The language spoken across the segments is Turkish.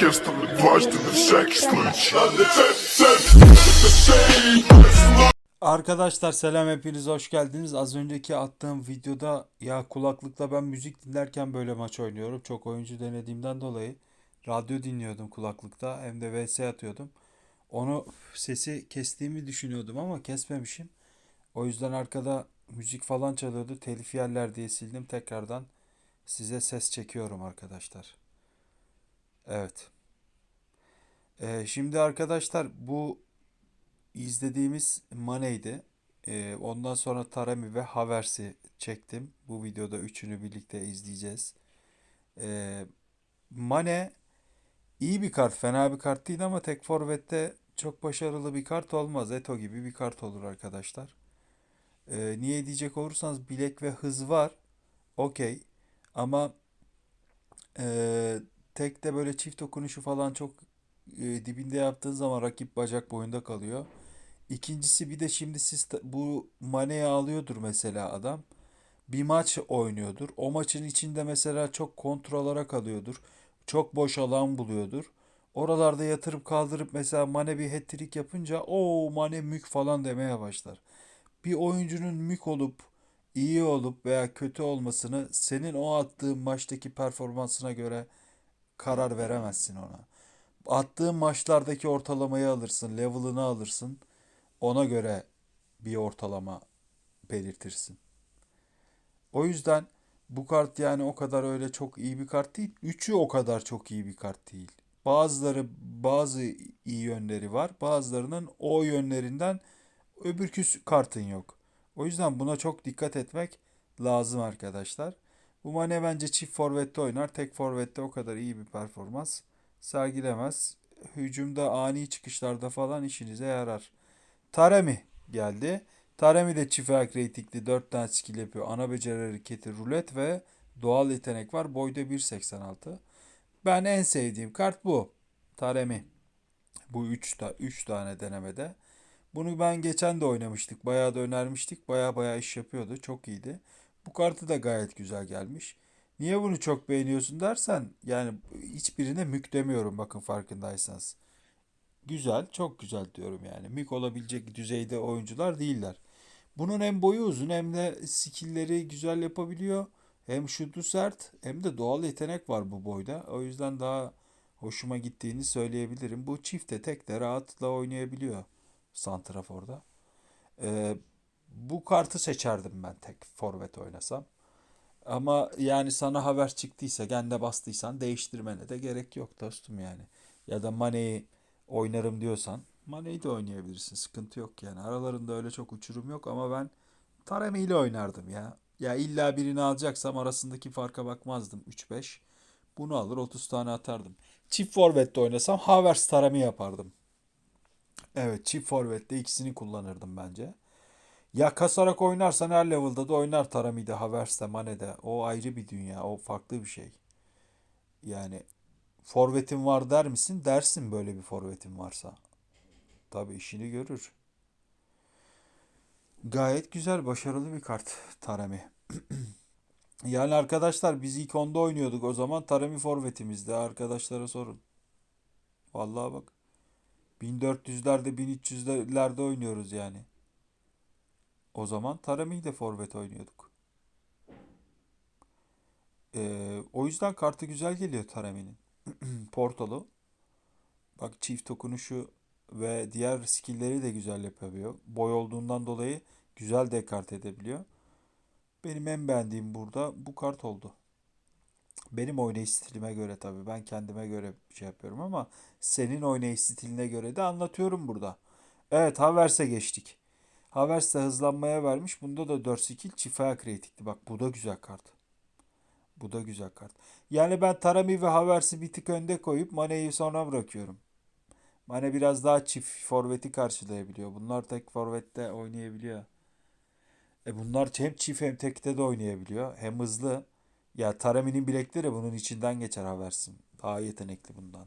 Кестом дважды на всякий случай Надо это шей Arkadaşlar selam hepiniz hoş geldiniz. Az önceki attığım videoda ya kulaklıkla ben müzik dinlerken böyle maç oynuyorum. Çok oyuncu denediğimden dolayı radyo dinliyordum kulaklıkta hem de VS atıyordum. Onu sesi kestiğimi düşünüyordum ama kesmemişim. O yüzden arkada müzik falan çalıyordu. Telif yerler diye sildim. Tekrardan size ses çekiyorum arkadaşlar. Evet. Ee, şimdi arkadaşlar bu izlediğimiz Mane'ydi. Ee, ondan sonra Taremi ve Havers'i çektim. Bu videoda üçünü birlikte izleyeceğiz. Ee, Mane iyi bir kart, fena bir kart değil ama tek forvette çok başarılı bir kart olmaz. Eto gibi bir kart olur arkadaşlar. Ee, niye diyecek olursanız bilek ve hız var. Okey. Ama ee, tek de böyle çift dokunuşu falan çok e, dibinde yaptığın zaman rakip bacak boyunda kalıyor. İkincisi bir de şimdi siz bu Mane'yi alıyordur mesela adam. Bir maç oynuyordur. O maçın içinde mesela çok kontrolara kalıyordur. Çok boş alan buluyordur. Oralarda yatırıp kaldırıp mesela Mane bir hat-trick yapınca o Mane mük falan demeye başlar. Bir oyuncunun mük olup iyi olup veya kötü olmasını senin o attığın maçtaki performansına göre karar veremezsin ona. Attığın maçlardaki ortalamayı alırsın, level'ını alırsın. Ona göre bir ortalama belirtirsin. O yüzden bu kart yani o kadar öyle çok iyi bir kart değil. Üçü o kadar çok iyi bir kart değil. Bazıları bazı iyi yönleri var. Bazılarının o yönlerinden öbürkü kartın yok. O yüzden buna çok dikkat etmek lazım arkadaşlar. Bu Mane bence çift forvette oynar. Tek forvette o kadar iyi bir performans sergilemez. Hücumda ani çıkışlarda falan işinize yarar. Taremi geldi. Taremi de çift ayak reytingli 4 tane skill yapıyor. Ana beceri hareketi rulet ve doğal yetenek var. Boyda 1.86. Ben en sevdiğim kart bu. Taremi. Bu 3 ta 3 tane denemede. Bunu ben geçen de oynamıştık. Bayağı da önermiştik. Bayağı bayağı iş yapıyordu. Çok iyiydi. Bu kartı da gayet güzel gelmiş. Niye bunu çok beğeniyorsun dersen yani hiçbirine mük demiyorum bakın farkındaysanız. Güzel, çok güzel diyorum yani. Mük olabilecek düzeyde oyuncular değiller. Bunun hem boyu uzun hem de skill'leri güzel yapabiliyor. Hem şutu sert hem de doğal yetenek var bu boyda. O yüzden daha hoşuma gittiğini söyleyebilirim. Bu çifte tek de rahatla oynayabiliyor Santrafor'da. Ee, bu kartı seçerdim ben tek forvet oynasam. Ama yani sana haber çıktıysa, gende bastıysan değiştirmene de gerek yok dostum yani. Ya da Mane'yi oynarım diyorsan Mane'yi de oynayabilirsin. Sıkıntı yok yani. Aralarında öyle çok uçurum yok ama ben Taremi ile oynardım ya. Ya illa birini alacaksam arasındaki farka bakmazdım 3-5. Bunu alır 30 tane atardım. Çift forvette oynasam Havertz Taremi yapardım. Evet çift forvette ikisini kullanırdım bence. Ya kasarak oynarsan her level'da da oynar Tarami'de, Havertz'te, Mane'de. O ayrı bir dünya. O farklı bir şey. Yani forvetin var der misin? Dersin böyle bir forvetin varsa. Tabii işini görür. Gayet güzel, başarılı bir kart Tarami. Yani arkadaşlar biz ilk onda oynuyorduk o zaman Tarami forvetimizde. Arkadaşlara sorun. Vallahi bak. 1400'lerde 1300'lerde oynuyoruz yani. O zaman Tarami'yi de forvet oynuyorduk. Ee, o yüzden kartı güzel geliyor Tarami'nin. Portalı. Bak çift dokunuşu ve diğer skill'leri de güzel yapabiliyor. Boy olduğundan dolayı güzel dekart edebiliyor. Benim en beğendiğim burada bu kart oldu. Benim oynayış stilime göre tabii. Ben kendime göre şey yapıyorum ama senin oynayış stiline göre de anlatıyorum burada. Evet Havertz'e geçtik. Havertz de hızlanmaya vermiş. Bunda da 4 skill çift ayak. Bak bu da güzel kart. Bu da güzel kart. Yani ben Tarami ve Havertz'i bir tık önde koyup Mane'yi sonra bırakıyorum. Mane biraz daha çift forveti karşılayabiliyor. Bunlar tek forvette oynayabiliyor. E bunlar hem çift hem tekte de oynayabiliyor. Hem hızlı. Ya Tarami'nin bilekleri bunun içinden geçer Havertz'in. Daha yetenekli bundan.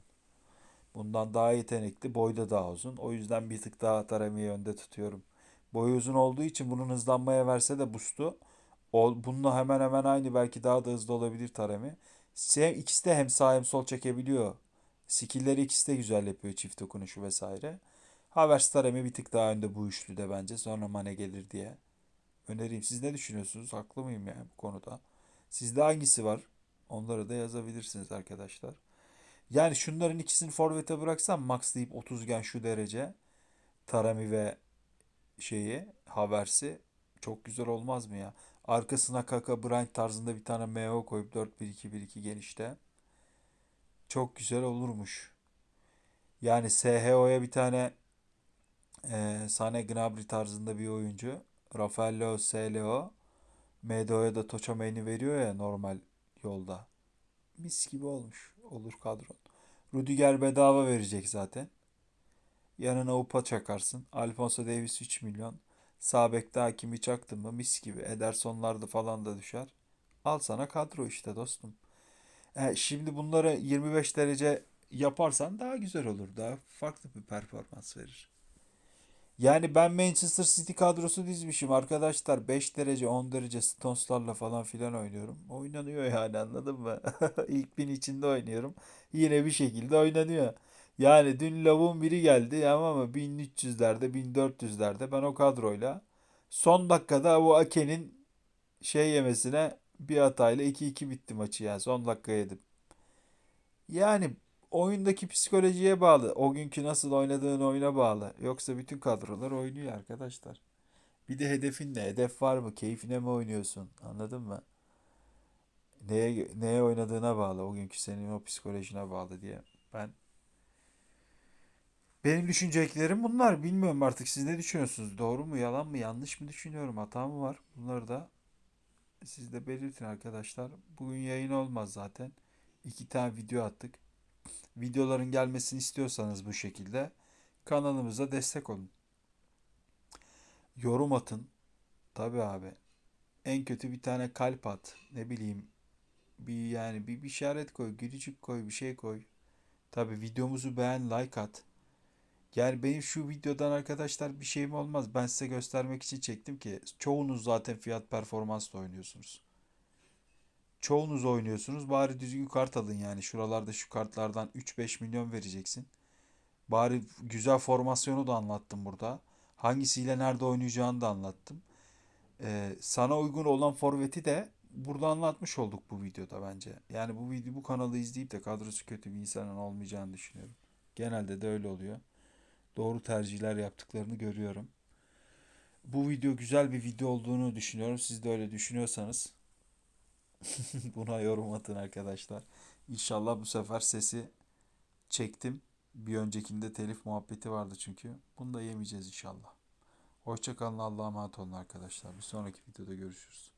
Bundan daha yetenekli. Boyu da daha uzun. O yüzden bir tık daha Tarami'yi önde tutuyorum. Boyu uzun olduğu için bunun hızlanmaya verse de boost'u bununla hemen hemen aynı belki daha da hızlı olabilir Taremi. İkisi de hem sağ hem sol çekebiliyor Skill'leri ikisi de güzel yapıyor çift dokunuşu vesaire. Havertz Taremi bir tık daha önde bu üçlüde bence. Sonra Mane gelir diye önereyim. Siz ne düşünüyorsunuz? Haklı mıyım yani bu konuda? Sizde hangisi var? Onları da yazabilirsiniz arkadaşlar. Yani şunların ikisini forvete bıraksam max deyip 30 gen şu derece. Taremi ve şeyi Havertz'i çok güzel olmaz mı ya? Arkasına Kaka Bryant tarzında bir tane MO koyup 4-1-2-1-2 genişte. Çok güzel olurmuş. Yani SHO'ya bir tane e, Sane Gnabry tarzında bir oyuncu. Rafael Leo, SLO. MDO'ya da Toçamen'i veriyor ya normal yolda. Mis gibi olmuş. Olur kadron. Rudiger bedava verecek zaten. Yanına Upa çakarsın. Alfonso Davies 3 milyon. Sağ bekte Hakimi çaktın mı mis gibi. Edersonlar da falan da düşer. Al sana kadro işte dostum. E, şimdi bunları 25 derece yaparsan daha güzel olur. Daha farklı bir performans verir. Yani ben Manchester City kadrosu dizmişim arkadaşlar. 5 derece 10 derece Stones'larla falan filan oynuyorum. Oynanıyor yani anladın mı? İlk bin içinde oynuyorum. Yine bir şekilde oynanıyor. Yani dün lavuğun biri geldi ama mı 1300'lerde 1400'lerde ben o kadroyla son dakikada bu Ake'nin şey yemesine bir hatayla 2-2 bitti maçı yani son dakika yedim. Yani oyundaki psikolojiye bağlı. O günkü nasıl oynadığın oyuna bağlı. Yoksa bütün kadrolar oynuyor arkadaşlar. Bir de hedefin ne? Hedef var mı? Keyfine mi oynuyorsun? Anladın mı? Neye, neye oynadığına bağlı. O günkü senin o psikolojine bağlı diye. Ben benim düşüneceklerim bunlar. Bilmiyorum artık siz ne düşünüyorsunuz? Doğru mu, yalan mı, yanlış mı düşünüyorum? Hata mı var? Bunları da siz de belirtin arkadaşlar. Bugün yayın olmaz zaten. İki tane video attık. Videoların gelmesini istiyorsanız bu şekilde kanalımıza destek olun. Yorum atın. Tabii abi. En kötü bir tane kalp at. Ne bileyim. Bir yani bir, bir işaret koy, gülücük koy, bir şey koy. Tabii videomuzu beğen, like at. Yani benim şu videodan arkadaşlar bir şeyim olmaz. Ben size göstermek için çektim ki çoğunuz zaten fiyat performansla oynuyorsunuz. Çoğunuz oynuyorsunuz. Bari düzgün kart alın yani. Şuralarda şu kartlardan 3-5 milyon vereceksin. Bari güzel formasyonu da anlattım burada. Hangisiyle nerede oynayacağını da anlattım. Ee, sana uygun olan forveti de burada anlatmış olduk bu videoda bence. Yani bu video bu kanalı izleyip de kadrosu kötü bir insanın olmayacağını düşünüyorum. Genelde de öyle oluyor. Doğru tercihler yaptıklarını görüyorum. Bu video güzel bir video olduğunu düşünüyorum. Siz de öyle düşünüyorsanız buna yorum atın arkadaşlar. İnşallah bu sefer sesi çektim. Bir öncekinde telif muhabbeti vardı çünkü. Bunu da yemeyeceğiz inşallah. Hoşçakalın Allah'a emanet olun arkadaşlar. Bir sonraki videoda görüşürüz.